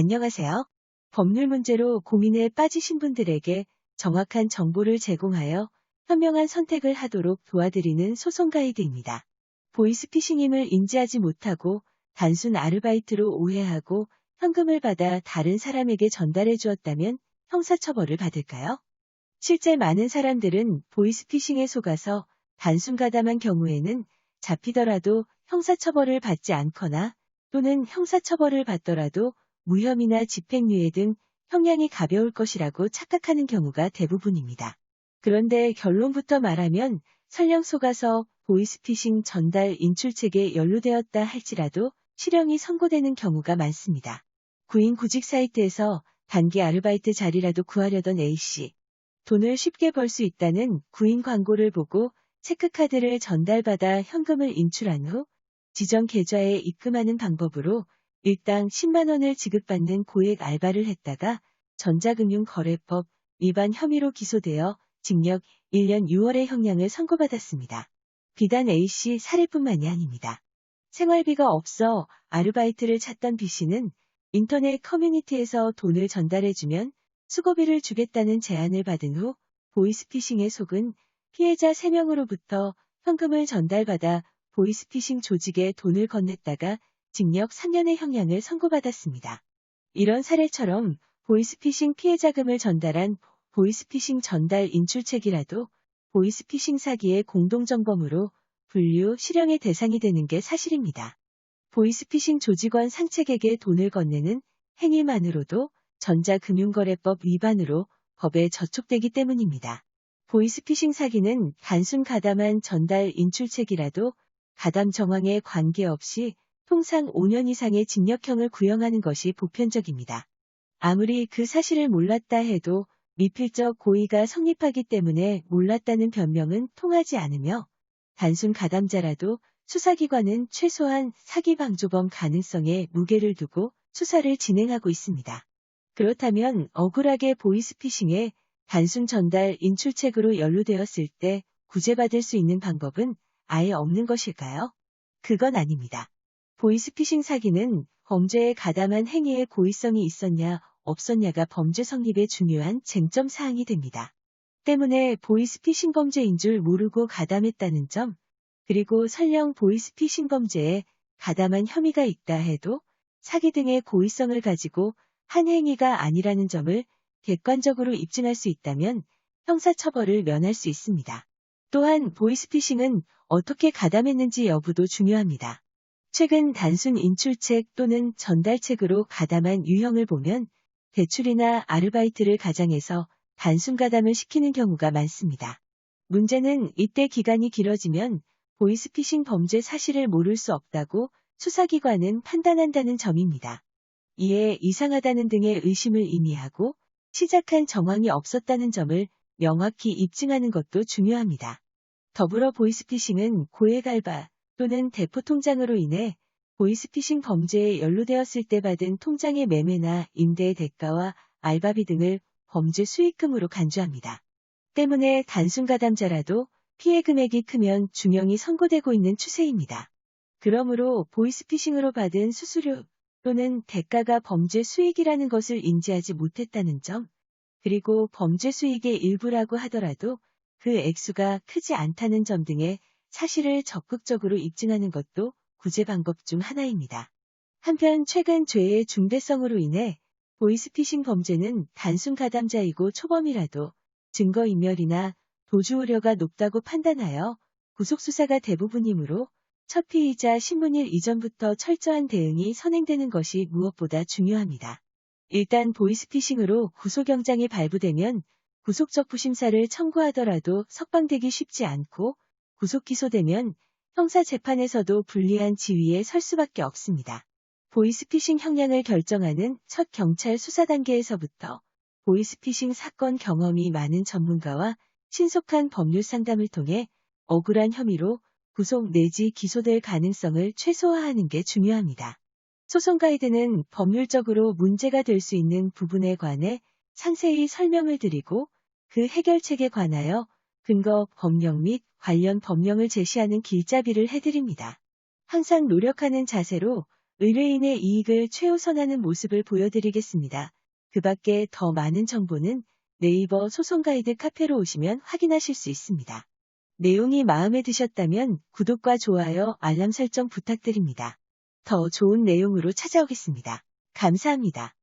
안녕하세요. 법률 문제로 고민에 빠지신 분들에게 정확한 정보를 제공하여 현명한 선택을 하도록 도와드리는 소송 가이드입니다. 보이스피싱임을 인지하지 못하고 단순 아르바이트로 오해하고 현금을 받아 다른 사람에게 전달해 주었다면 형사처벌을 받을까요? 실제 많은 사람들은 보이스피싱에 속아서 단순 가담한 경우에는 잡히더라도 형사처벌을 받지 않거나 또는 형사처벌을 받더라도 무혐의나 집행유예 등 형량이 가벼울 것이라고 착각하는 경우가 대부분입니다. 그런데 결론부터 말하면 설령 속아서 보이스피싱 전달 인출책에 연루되었다 할지라도 실형이 선고되는 경우가 많습니다. 구인 구직 사이트에서 단기 아르바이트 자리라도 구하려던 A씨. 돈을 쉽게 벌 수 있다는 구인 광고를 보고 체크카드를 전달받아 현금을 인출한 후 지정 계좌에 입금하는 방법으로 일당 10만원을 지급받는 고액 알바를 했다가 전자금융거래법 위반 혐의로 기소되어 징역 1년 6월의 형량을 선고받았습니다. 비단 A씨 사례뿐만이 아닙니다. 생활비가 없어 아르바이트를 찾던 B씨는 인터넷 커뮤니티에서 돈을 전달해주면 수고비를 주겠다는 제안을 받은 후 보이스피싱에 속은 피해자 3명으로부터 현금을 전달받아 보이스피싱 조직에 돈을 건넸다가 징역 3년의 형량을 선고받았습니다. 이런 사례처럼 보이스피싱 피해자금을 전달한 보이스피싱 전달 인출책이라도 보이스피싱 사기의 공동정범으로 분류, 실형의 대상이 되는 게 사실입니다. 보이스피싱 조직원 상책에게 돈을 건네는 행위만으로도 전자금융거래법 위반으로 법에 저촉되기 때문입니다. 보이스피싱 사기는 단순 가담한 전달 인출책이라도 가담 정황에 관계없이 통상 5년 이상의 징역형을 구형하는 것이 보편적입니다. 아무리 그 사실을 몰랐다 해도 미필적 고의가 성립하기 때문에 몰랐다는 변명은 통하지 않으며 단순 가담자라도 수사기관은 최소한 사기 방조범 가능성에 무게를 두고 수사를 진행하고 있습니다. 그렇다면 억울하게 보이스피싱에 단순 전달 인출책으로 연루되었을 때 구제받을 수 있는 방법은 아예 없는 것일까요? 그건 아닙니다. 보이스피싱 사기는 범죄에 가담한 행위의 고의성이 있었냐 없었냐가 범죄 성립의 중요한 쟁점 사항이 됩니다. 때문에 보이스피싱 범죄인 줄 모르고 가담했다는 점, 그리고 설령 보이스피싱 범죄에 가담한 혐의가 있다 해도 사기 등의 고의성을 가지고 한 행위가 아니라는 점을 객관적으로 입증할 수 있다면 형사처벌을 면할 수 있습니다. 또한 보이스피싱은 어떻게 가담했는지 여부도 중요합니다. 최근 단순 인출책 또는 전달책으로 가담한 유형을 보면 대출이나 아르바이트를 가장해서 단순 가담을 시키는 경우가 많습니다. 문제는 이때 기간이 길어지면 보이스피싱 범죄 사실을 모를 수 없다고 수사기관은 판단한다는 점입니다. 이에 이상하다는 등의 의심을 의미하고 시작한 정황이 없었다는 점을 명확히 입증하는 것도 중요합니다. 더불어 보이스피싱은 고액 알바 또는 대포 통장으로 인해 보이스피싱 범죄에 연루되었을 때 받은 통장의 매매나 임대의 대가와 알바비 등을 범죄 수익금으로 간주합니다. 때문에 단순 가담자라도 피해 금액이 크면 중형이 선고되고 있는 추세입니다. 그러므로 보이스피싱으로 받은 수수료 또는 대가가 범죄 수익이라는 것을 인지하지 못했다는 점, 그리고 범죄 수익의 일부라고 하더라도 그 액수가 크지 않다는 점 등의 사실을 적극적으로 입증하는 것도 구제 방법 중 하나입니다. 한편 최근 죄의 중대성으로 인해 보이스피싱 범죄는 단순 가담자이고 초범이라도 증거인멸이나 도주 우려가 높다고 판단하여 구속수사가 대부분이므로 첫 피의자 신문일 이전부터 철저한 대응이 선행되는 것이 무엇보다 중요합니다. 일단 보이스피싱으로 구속영장이 발부되면 구속적 부심사를 청구하더라도 석방되기 쉽지 않고 구속 기소되면 형사재판에서도 불리한 지위에 설 수밖에 없습니다. 보이스피싱 형량을 결정하는 첫 경찰 수사 단계에서부터 보이스피싱 사건 경험이 많은 전문가와 신속한 법률 상담을 통해 억울한 혐의로 구속 내지 기소될 가능성을 최소화하는 게 중요합니다. 소송 가이드는 법률적으로 문제가 될 수 있는 부분에 관해 상세히 설명을 드리고 그 해결책에 관하여 근거, 법령 및 관련 법령을 제시하는 길잡이를 해드립니다. 항상 노력하는 자세로 의뢰인의 이익을 최우선하는 모습을 보여드리겠습니다. 그 밖에 더 많은 정보는 네이버 소송 가이드 카페로 오시면 확인하실 수 있습니다. 내용이 마음에 드셨다면 구독과 좋아요, 알람 설정 부탁드립니다. 더 좋은 내용으로 찾아오겠습니다. 감사합니다.